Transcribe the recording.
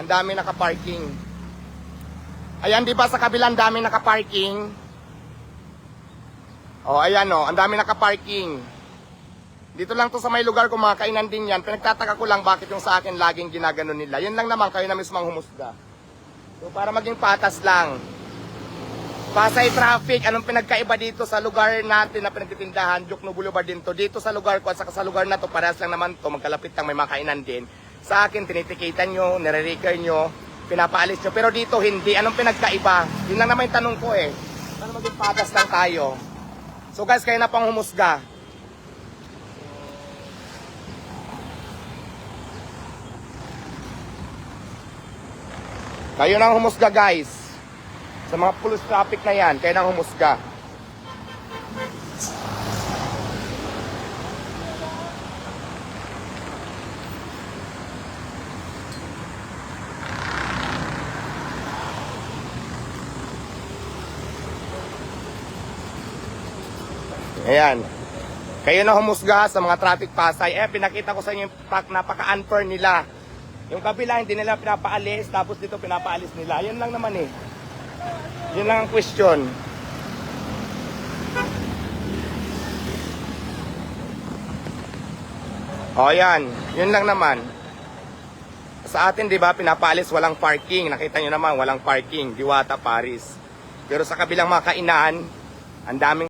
Ang dami naka-parking. Ayan, di ba sa kabilang dami naka-parking? Oh, ayan oh, ang dami naka-parking. Dito lang to sa may lugar ko mga kainan din yan. Pinagtataka ko lang bakit yung sa akin laging ginagano nila. Yun lang naman kayo na mismo ang humusga. So para maging patas lang. Pasay traffic, anong pinagkaiba dito sa lugar natin na pinagtitindahan, Jokno Boulevard din to. Dito sa lugar ko at saka sa lugar na to, parehas lang naman to, magkalapit lang may makainan din. Sa akin, tinitikitan nyo, nire-reker nyo, pinapaalis nyo. Pero dito hindi, anong pinagkaiba? Yun lang naman yung tanong ko eh. Para maging patas lang tayo. So guys, kayo na pang humusga. Kayo nang humusga guys. Sa mga police traffic na yan, kayo nang humusga. Ayan. Kayo na humusga sa mga traffic pasay. Eh, pinakita ko sa inyo yung pak- napaka-unfair nila. Yung kabila, hindi nila pinapaalis, tapos dito pinapaalis nila. Yun lang naman eh. Yun lang ang question. O yan, yun lang naman. Sa atin, di ba, pinapaalis walang parking. Nakita nyo naman, walang parking. Diwata, Paris. Pero sa kabilang mga kainan, ang daming